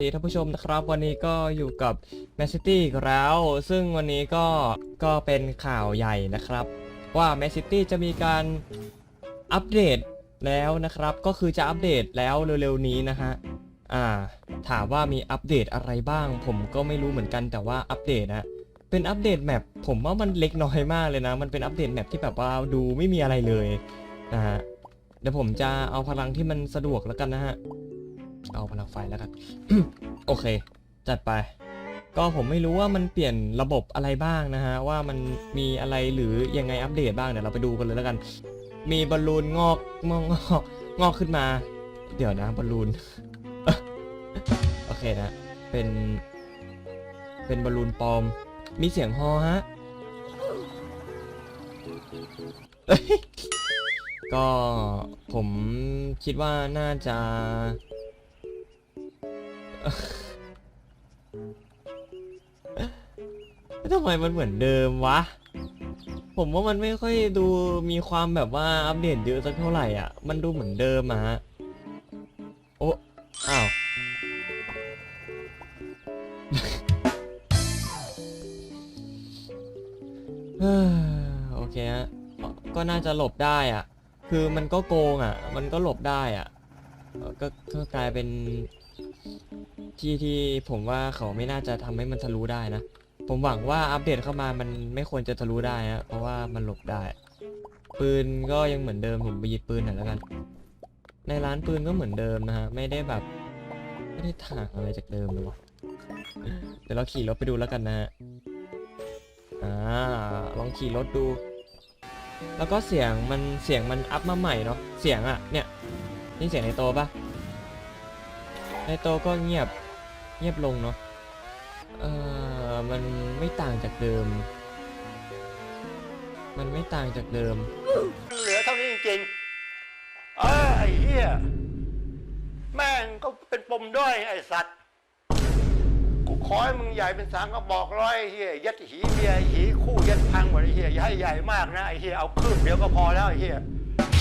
สวัสดีท่านผู้ชมนะครับวันนี้ก็อยู่กับ m a n City อีกแล้ว ซึ่งวันนี้ก็ก็เป็นข่าวใหญ่นะครับ ว่า m a n City จะมีการอัปเดตแล้วนะครับ ก็คือจะอัปเดตแล้วเร็วๆนี้นะฮะอ่า ถามว่ามีอัปเดตอะไรบ้าง ผมก็ไม่รู้เหมือนกันแต่ว่าอัปเดตนะเป็นอัปเดตแมปผมว่ามันเล็กน้อยมากเลยนะ มันเป็นอัปเดตแมปที่แบบว่าดูไม่มีอะไรเลยนะฮะเดี๋ยวผมจะเอาพลังที่มันสะดวกแล้วกันนะฮะ เอาพลังไฟแล้วกัน โอเค จัดไป ก็ผมไม่รู้ว่ามันเปลี่ยนระบบอะไรบ้างนะฮะ ว่ามันมีอะไรหรือยังไงอัปเดตบ้างเดี๋ยวเราไปดูกันเลยแล้วกัน มีบอลลูนงอกงอกงอกงอกขึ้นมา เดี๋ยวนะบอลลูน โอเคนะ เป็น เป็นบอลลูนปลอม มีเสียงฮอฮะก็ผมคิดว่าน่าจะ ทำไมมันเหมือนเดิมวะ ผมว่ามันไม่ค่อยดูมีความแบบว่าอัปเดตเยอะสักเท่าไหร่อะ มันดูเหมือนเดิมอะฮะ โอ้ อ้าว โอเคฮะ ก็น่าจะหลบได้อะ คือมันก็โกงอะ มันก็หลบได้อะ ก็กลายเป็น ที่ที่ผมว่าเขาไม่น่าจะทำให้มันทะลุได้นะ ผมหวังว่าอัปเดตเข้ามามันไม่ควรจะทะลุได้ฮะเพราะว่ามันหลบได้ ปืนก็ยังเหมือนเดิมผมไปหยิบปืนหน่อยแล้วกัน ในร้านปืนก็เหมือนเดิมนะฮะไม่ได้แบบไม่ได้ถ่างอะไรจากเดิมเลยวะเดี๋ยวเราขี่รถไปดูแล้วกันนะฮะอ่าลองขี่รถดู แล้วก็เสียงมันเสียงมันอัพมาใหม่เนาะเสียงอะเนี่ยนี่เสียงในโตปะในโตก็เงียบ เงียบลงเนาะ เออมันไม่ต่างจากเดิม มันไม่ต่างจากเดิม เหลือเท่านี้จริงๆเออไอ้เหี้ย แม่งก็เป็นปมด้อยไอ้สัตว์ กูขอให้มึงใหญ่เป็นสางก็บอกร้อยไอ้เหี้ยยัดหีเมียหีคู่ยัดพังหมดไอ้เหี้ยอย่าให้ใหญ่มากนะไอ้เหี้ยเอาคืบเดียวก็พอแล้วไอ้เหี้ย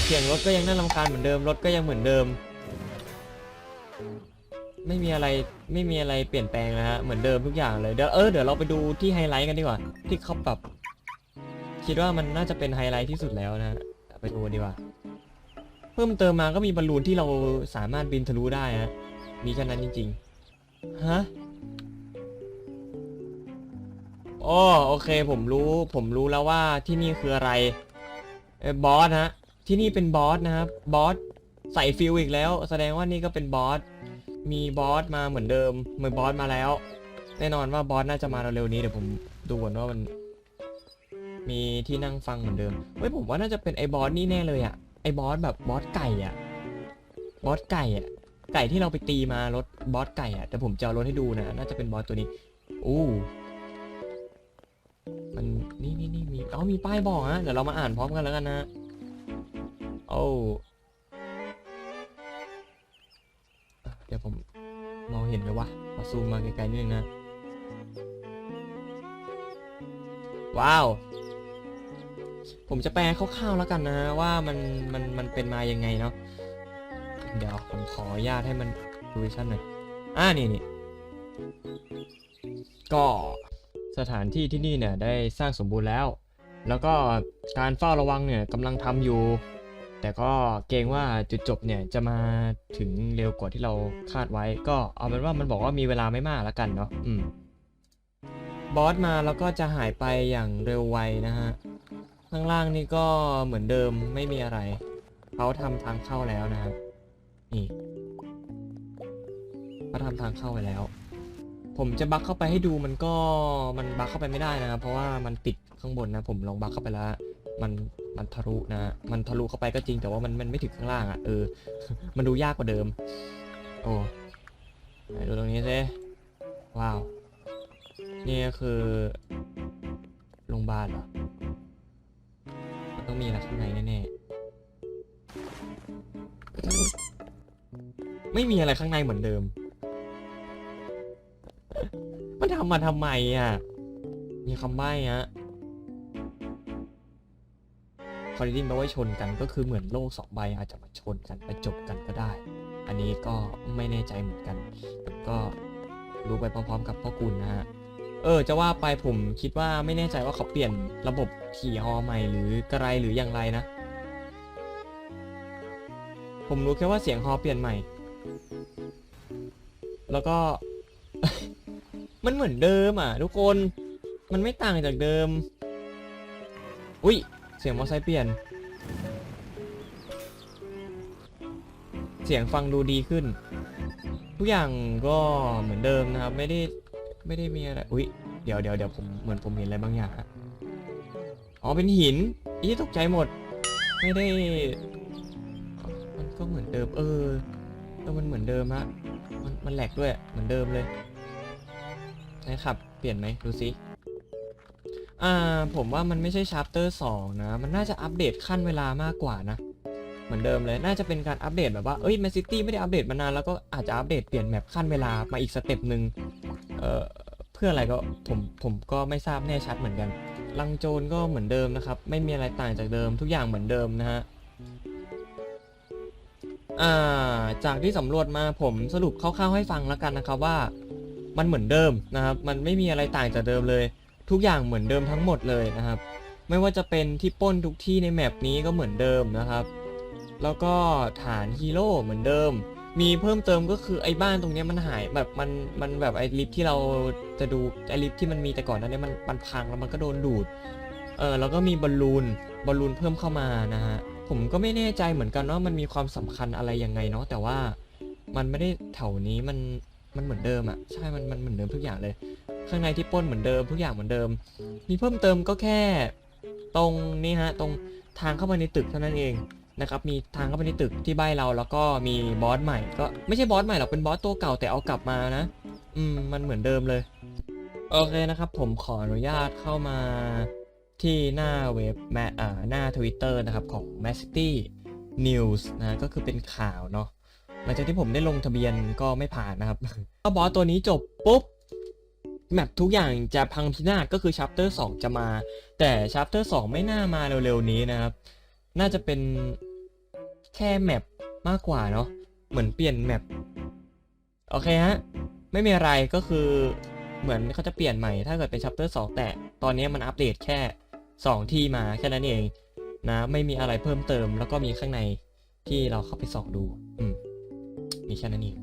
เสียงรถก็ยังน่ารำคาญเหมือนเดิม รถก็ยังเหมือนเดิม ไม่มีอะไรไม่มีอะไรเปลี่ยนแปลงนะฮะเหมือนเดิมทุกอย่างเลยเดี๋ยวเออเดี๋ยวเราไปดูที่ไฮไลท์กันดีกว่าที่เขาปรับคิดว่ามันน่าจะเป็นไฮไลท์ที่สุดแล้วนะฮะไปดูดีกว่า เพิ่มเติมมาก็มีบอลลูนที่เราสามารถบินทะลุได้ฮะมีแค่นั้นจริงๆฮะอ๋อโอเคผมรู้ผมรู้แล้วว่าที่นี่คืออะไรเออบอสฮะที่นี่เป็นบอสนะครับบอสใส่ฟิลอีกแล้ว แสดงว่านี่ก็เป็นบอส มีบอสมาเหมือนเดิมเหมือนบอสมาแล้ว แน่นอนว่าบอสน่าจะมาเร็วๆนี้เดี๋ยวผมดูก่อนว่ามัน มีที่นั่งฟังเหมือนเดิมเฮ้ยผมว่าน่าจะเป็นไอ้บอสนี่แน่เลยอะไอ้บอสแบบบอสไก่อะบอสไก่อะไก่ที่เราไปตีมารถบอสไก่อะแต่ผมจะเอารถให้ดูนะน่าจะเป็นบอสตัวนี้อู้มันนี่นี่นี่มีเอ๋อมีป้ายบอกฮะเดี๋ยวเรามาอ่านพร้อมกันแล้วกันนะโอ้ เดี๋ยวผมมองเห็นไหมวะขอซูมมาไกลๆนิดนึงนะ ว้าว ผมจะแปลคร่าวๆแล้วกันนะว่ามันมันมันเป็นมายังไงเนาะ เดี๋ยวผมขออนุญาตให้มันดูวิชั่นหน่อย อ่านี่นี่ก็สถานที่ที่นี่เนี่ยได้สร้างสมบูรณ์แล้ว แล้วก็การเฝ้าระวังเนี่ยกำลังทำอยู่ แต่ก็เกรงว่าจุดจบเนี่ยจะมาถึงเร็วกว่าที่เราคาดไว้ ก็เอาเป็นว่ามันบอกว่ามีเวลาไม่มากแล้วกันเนาะอืมบอสมาแล้วก็จะหายไปอย่างเร็วไวนะฮะ ข้างล่างนี่ก็เหมือนเดิมไม่มีอะไร เขาทำทางเข้าแล้วนะครับนี่เขาทำทางเข้าไปแล้ว ผมจะบักเข้าไปให้ดูมันก็มันบักเข้าไปไม่ได้นะครับเพราะว่ามันติดข้างบนนะ ผมลองบักเข้าไปแล้ว มัน มันทะลุนะ มันทะลุเข้าไปก็จริงแต่ว่ามันมันไม่ถึงข้างล่างอะเออ มันดูยากกว่าเดิม โอ้ดูตรงนี้สิว้าว นี่ก็คือโรงพยาบาลเหรอ มันต้องมีอะไรข้างในแน่ๆ ไม่มีอะไรข้างในเหมือนเดิม มันทำมาทำไมอะ มีคำใบ้ฮะ คอลิดินแปลว่าชนกันก็คือเหมือนโลกสองใบอาจจะมาชนกันไปจบกันก็ได้ อันนี้ก็ไม่แน่ใจเหมือนกันแต่ก็รู้ไปพร้อมๆ กับพ่อคุณนะฮะเออจะว่าไปผมคิดว่าไม่แน่ใจว่าเขาเปลี่ยนระบบขี่ฮอใหม่หรือกระไรหรืออย่างไรนะ ผมรู้แค่ว่าเสียงฮอเปลี่ยนใหม่ แล้วก็ มันเหมือนเดิมอะ ทุกคนมันไม่ต่างจากเดิม อุ้ย เสียงมอเตอร์ไซค์เปลี่ยน เสียงฟังดูดีขึ้น ทุกอย่างก็เหมือนเดิมนะครับ ไม่ได้ไม่ได้มีอะไร อุ้ยเดี๋ยวเดี๋ยวเดี๋ยวผมเหมือนผมเห็นอะไรบางอย่างอะอ๋อ เป็นหินอีตกใจหมด ไม่ได้ มันก็เหมือนเดิม เออเออมันเหมือนเดิมฮะมันมันแหลกด้วย เหมือนเดิมเลยนะครับ เปลี่ยนไหมดูสิ อ่าผมว่ามันไม่ใช่ชาร์ปเตอร์สองนะ มันน่าจะอัปเดตขั้นเวลามากกว่านะ เหมือนเดิมเลย น่าจะเป็นการอัปเดตแบบว่า เอ้ยแมนซิตี้ไม่ได้อัปเดตมานาน แล้วก็อาจจะอัปเดตเปลี่ยนแมปขั้นเวลามาอีกสเต็ปหนึ่งเอ่อเพื่ออะไรก็ผมผมก็ไม่ทราบแน่ชัดเหมือนกัน ลังโจรก็เหมือนเดิมนะครับ ไม่มีอะไรต่างจากเดิม ทุกอย่างเหมือนเดิมนะฮะอ่าจากที่สำรวจมาผมสรุปคร่าวๆให้ฟังแล้วกันนะครับว่า มันเหมือนเดิมนะครับ มันไม่มีอะไรต่างจากเดิมเลย ทุกอย่างเหมือนเดิมทั้งหมดเลยนะครับ ไม่ว่าจะเป็นที่ป้นทุกที่ในแมปนี้ก็เหมือนเดิมนะครับ แล้วก็ฐานฮีโร่เหมือนเดิม มีเพิ่มเติมก็คือไอ้บ้านตรงนี้มันหายแบบมันมันแบบไอ้ลิฟที่เราจะดูไอ้ลิฟที่มันมีแต่ก่อนนั้นเนี่ยมันมันพังแล้วมันก็โดนดูด เออแล้วก็มีบอลลูนบอลลูนเพิ่มเข้ามานะฮะผมก็ไม่แน่ใจเหมือนกันว่ามันมีความสำคัญอะไรยังไงเนาะแต่ว่ามันไม่ได้แถวนี้มันมันเหมือนเดิมอะใช่มันมันเหมือนเดิมทุกอย่างเลย ข้างในที่ป้นเหมือนเดิมทุกอย่างเหมือนเดิม มีเพิ่มเติมก็แค่ตรงนี้ฮะตรงทางเข้ามาในตึกเท่านั้นเองนะครับมีทางเข้าไปในตึกที่ใบเราแล้วก็มีบอสใหม่ก็ไม่ใช่บอสใหม่หรอกเป็นบอสตัวเก่าแต่เอากลับมานะ อืมมันเหมือนเดิมเลย โอเคนะครับ ผมขออนุญาตเข้ามาที่หน้าเว็บแมอ่าหน้า Twitter นะครับของ m a c i t y News นะก็คือเป็นข่าวเนาะหลังจากที่ผมได้ลงทะเบียนก็ไม่ผ่านนะครับถ้าบอสตัวนี้จบปุ๊บ แมปทุกอย่างจะพังพินาศก็คือ Chapter 2จะมา แต่ Chapter 2ไม่น่ามาเร็วๆนี้นะครับ น่าจะเป็นแค่แมปมากกว่าเนาะเหมือนเปลี่ยนแมปโอเคฮะไม่มีอะไรก็คือเหมือนเขาจะเปลี่ยนใหม่ถ้าเกิดเป็น Chapter 2แต่ตอนนี้มันอัปเดตแค่ 2 ที่มาแค่นั้นเองนะไม่มีอะไรเพิ่มเติมแล้วก็มีข้างในที่เราเข้าไปส่องดู อืมมีแค่นั้นเอง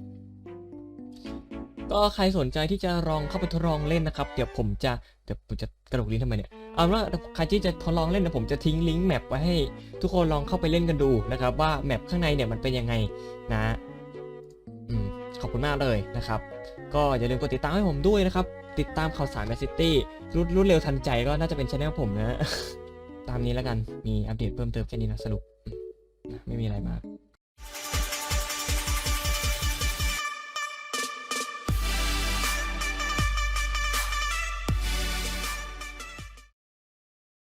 ก็ใครสนใจที่จะลองเข้าไปทดลองเล่นนะครับ เดี๋ยวผมจะเดี๋ยวผมจะกระดกลิ้นทำไมเนี่ยเอาว่าใครที่จะทดลองเล่นเดี๋ยวผมจะทิ้งลิงก์แมปไว้ให้ ทุกคนลองเข้าไปเล่นกันดูนะครับ ว่าแมปข้างในเนี่ยมันเป็นยังไงนะอืมขอบคุณมากเลยนะครับ ก็อย่าลืมกดติดตามให้ผมด้วยนะครับ ติดตามข่าวสารแมนซิตี้รุดรุดเร็วทันใจก็น่าจะเป็นช anel ผมนะ ตามนี้แล้วกันมีอัปเดตเพิ่มเติมแค่นี้นะสรุปไม่มีอะไรมาก